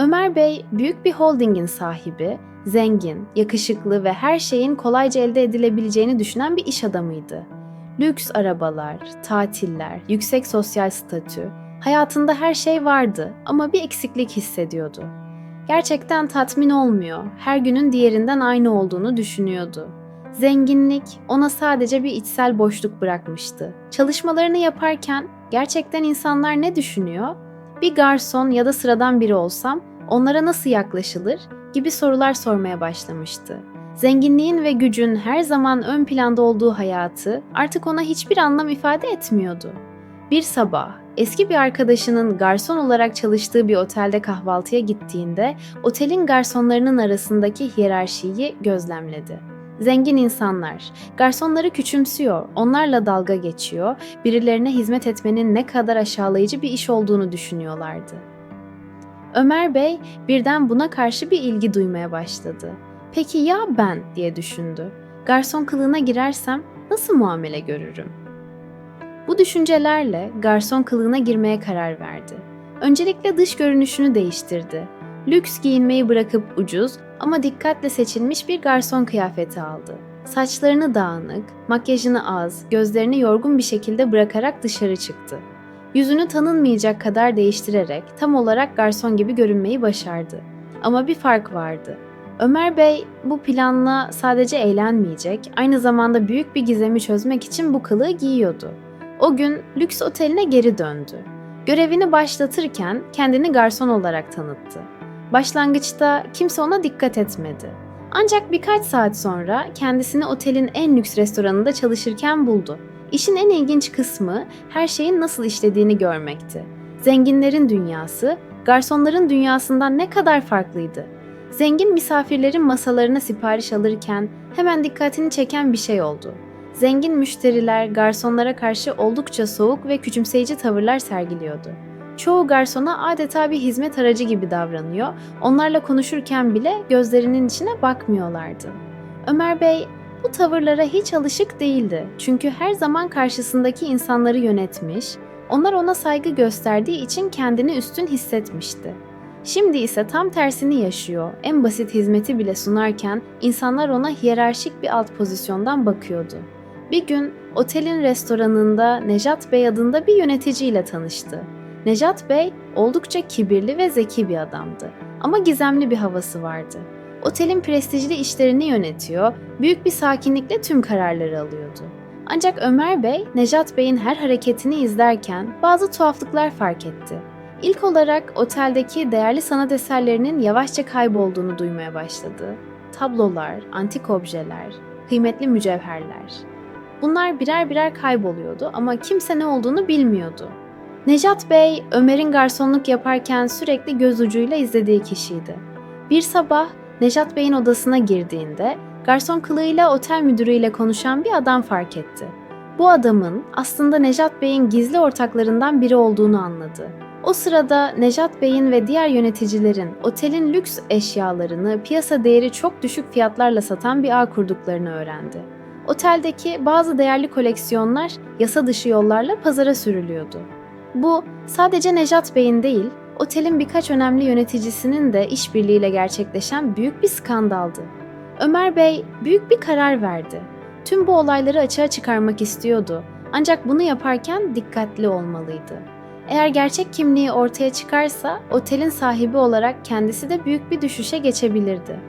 Ömer Bey büyük bir holdingin sahibi, zengin, yakışıklı ve her şeyin kolayca elde edilebileceğini düşünen bir iş adamıydı. Lüks arabalar, tatiller, yüksek sosyal statü, hayatında her şey vardı ama bir eksiklik hissediyordu. Gerçekten tatmin olmuyor, her günün diğerinden aynı olduğunu düşünüyordu. Zenginlik ona sadece bir içsel boşluk bırakmıştı. Çalışmalarını yaparken gerçekten insanlar ne düşünüyor? Bir garson ya da sıradan biri olsam onlara nasıl yaklaşılır gibi sorular sormaya başlamıştı. Zenginliğin ve gücün her zaman ön planda olduğu hayatı artık ona hiçbir anlam ifade etmiyordu. Bir sabah eski bir arkadaşının garson olarak çalıştığı bir otelde kahvaltıya gittiğinde otelin garsonlarının arasındaki hiyerarşiyi gözlemledi. Zengin insanlar, garsonları küçümsüyor, onlarla dalga geçiyor, birilerine hizmet etmenin ne kadar aşağılayıcı bir iş olduğunu düşünüyorlardı. Ömer Bey birden buna karşı bir ilgi duymaya başladı. Peki ya ben diye düşündü. Garson kılığına girersem nasıl muamele görürüm? Bu düşüncelerle garson kılığına girmeye karar verdi. Öncelikle dış görünüşünü değiştirdi. Lüks giyinmeyi bırakıp ucuz ama dikkatle seçilmiş bir garson kıyafeti aldı. Saçlarını dağınık, makyajını az, gözlerini yorgun bir şekilde bırakarak dışarı çıktı. Yüzünü tanınmayacak kadar değiştirerek tam olarak garson gibi görünmeyi başardı. Ama bir fark vardı. Ömer Bey bu planla sadece eğlenmeyecek, aynı zamanda büyük bir gizemi çözmek için bu kılığı giyiyordu. O gün lüks oteline geri döndü. Görevini başlatırken kendini garson olarak tanıttı. Başlangıçta kimse ona dikkat etmedi. Ancak birkaç saat sonra kendisini otelin en lüks restoranında çalışırken buldu. İşin en ilginç kısmı her şeyin nasıl işlediğini görmekti. Zenginlerin dünyası, garsonların dünyasından ne kadar farklıydı. Zengin misafirlerin masalarına sipariş alırken hemen dikkatini çeken bir şey oldu. Zengin müşteriler garsonlara karşı oldukça soğuk ve küçümseyici tavırlar sergiliyordu. Çoğu garsona adeta bir hizmet aracı gibi davranıyor, onlarla konuşurken bile gözlerinin içine bakmıyorlardı. Ömer Bey bu tavırlara hiç alışık değildi. Çünkü her zaman karşısındaki insanları yönetmiş, onlar ona saygı gösterdiği için kendini üstün hissetmişti. Şimdi ise tam tersini yaşıyor. En basit hizmeti bile sunarken insanlar ona hiyerarşik bir alt pozisyondan bakıyordu. Bir gün otelin restoranında Nejat Bey adında bir yöneticiyle tanıştı. Nejat Bey oldukça kibirli ve zeki bir adamdı ama gizemli bir havası vardı. Otelin prestijli işlerini yönetiyor, büyük bir sakinlikle tüm kararları alıyordu. Ancak Ömer Bey, Nejat Bey'in her hareketini izlerken bazı tuhaflıklar fark etti. İlk olarak oteldeki değerli sanat eserlerinin yavaşça kaybolduğunu duymaya başladı. Tablolar, antik objeler, kıymetli mücevherler. Bunlar birer birer kayboluyordu ama kimse ne olduğunu bilmiyordu. Nejat Bey, Ömer'in garsonluk yaparken sürekli göz ucuyla izlediği kişiydi. Bir sabah Nejat Bey'in odasına girdiğinde garson kılığıyla otel müdürüyle konuşan bir adam fark etti. Bu adamın aslında Nejat Bey'in gizli ortaklarından biri olduğunu anladı. O sırada Nejat Bey'in ve diğer yöneticilerin otelin lüks eşyalarını piyasa değeri çok düşük fiyatlarla satan bir ağ kurduklarını öğrendi. Oteldeki bazı değerli koleksiyonlar yasa dışı yollarla pazara sürülüyordu. Bu sadece Nejat Bey'in değil, otelin birkaç önemli yöneticisinin de işbirliğiyle gerçekleşen büyük bir skandaldı. Ömer Bey büyük bir karar verdi. Tüm bu olayları açığa çıkarmak istiyordu. Ancak bunu yaparken dikkatli olmalıydı. Eğer gerçek kimliği ortaya çıkarsa otelin sahibi olarak kendisi de büyük bir düşüşe geçebilirdi.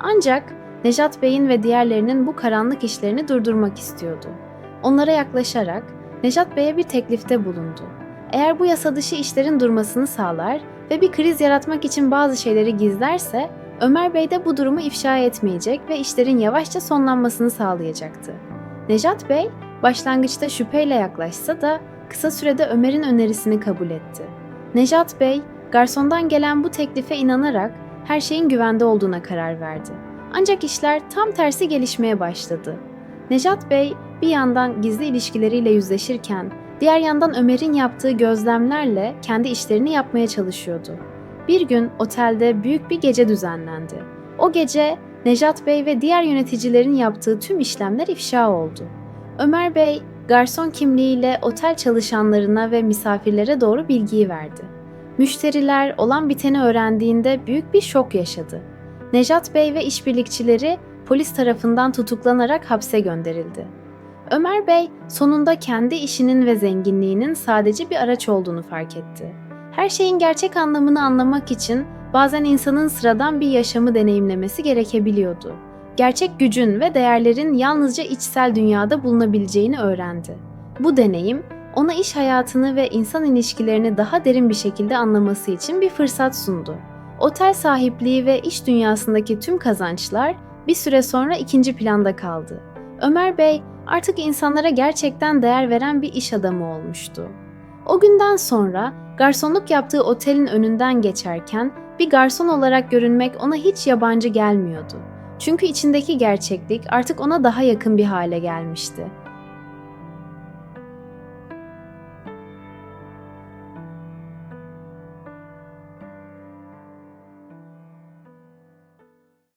Ancak Nejat Bey'in ve diğerlerinin bu karanlık işlerini durdurmak istiyordu. Onlara yaklaşarak Nejat Bey'e bir teklifte bulundu. Eğer bu yasa dışı işlerin durmasını sağlar ve bir kriz yaratmak için bazı şeyleri gizlerse, Ömer Bey de bu durumu ifşa etmeyecek ve işlerin yavaşça sonlanmasını sağlayacaktı. Nejat Bey, başlangıçta şüpheyle yaklaşsa da kısa sürede Ömer'in önerisini kabul etti. Nejat Bey, garsondan gelen bu teklife inanarak her şeyin güvende olduğuna karar verdi. Ancak işler tam tersi gelişmeye başladı. Nejat Bey bir yandan gizli ilişkileriyle yüzleşirken Diğer yandan Ömer'in yaptığı gözlemlerle kendi işlerini yapmaya çalışıyordu. Bir gün otelde büyük bir gece düzenlendi. O gece Nejat Bey ve diğer yöneticilerin yaptığı tüm işlemler ifşa oldu. Ömer Bey, garson kimliğiyle otel çalışanlarına ve misafirlere doğru bilgiyi verdi. Müşteriler olan biteni öğrendiğinde büyük bir şok yaşadı. Nejat Bey ve işbirlikçileri polis tarafından tutuklanarak hapse gönderildi. Ömer Bey sonunda kendi işinin ve zenginliğinin sadece bir araç olduğunu fark etti. Her şeyin gerçek anlamını anlamak için bazen insanın sıradan bir yaşamı deneyimlemesi gerekebiliyordu. Gerçek gücün ve değerlerin yalnızca içsel dünyada bulunabileceğini öğrendi. Bu deneyim ona iş hayatını ve insan ilişkilerini daha derin bir şekilde anlaması için bir fırsat sundu. Otel sahipliği ve iş dünyasındaki tüm kazançlar bir süre sonra ikinci planda kaldı. Ömer Bey artık insanlara gerçekten değer veren bir iş adamı olmuştu. O günden sonra garsonluk yaptığı otelin önünden geçerken bir garson olarak görünmek ona hiç yabancı gelmiyordu. Çünkü içindeki gerçeklik artık ona daha yakın bir hale gelmişti.